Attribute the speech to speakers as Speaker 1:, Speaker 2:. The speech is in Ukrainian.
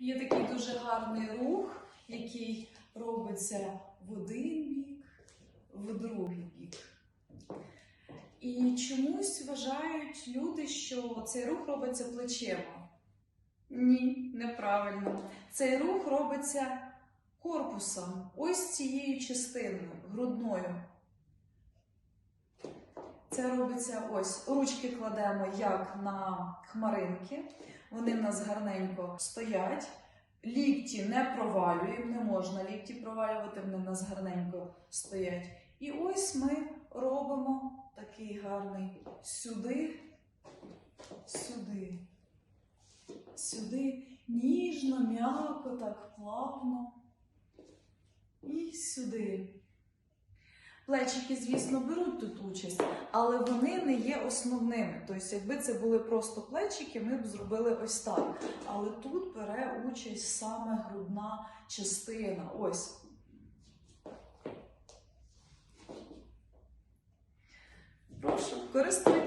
Speaker 1: Є такий дуже гарний рух, який робиться в один бік, в другий бік. І чомусь вважають люди, що цей рух робиться плечима. Ні, неправильно. Цей рух робиться корпусом, ось цією частиною, грудною. Це робиться ось. Ручки кладемо як на хмаринки. Вони в нас гарненько стоять. Лікті не провалюємо, не можна лікті провалювати, вони в нас гарненько стоять. І ось ми робимо такий гарний сюди, сюди, сюди, ніжно, м'яко, так плавно. І сюди. Плечики, звісно, беруть тут участь, але вони не є основними. Тобто, якби це були просто плечики, ми б зробили ось так. Але тут бере участь саме грудна частина. Ось. Прошу, користуйтесь.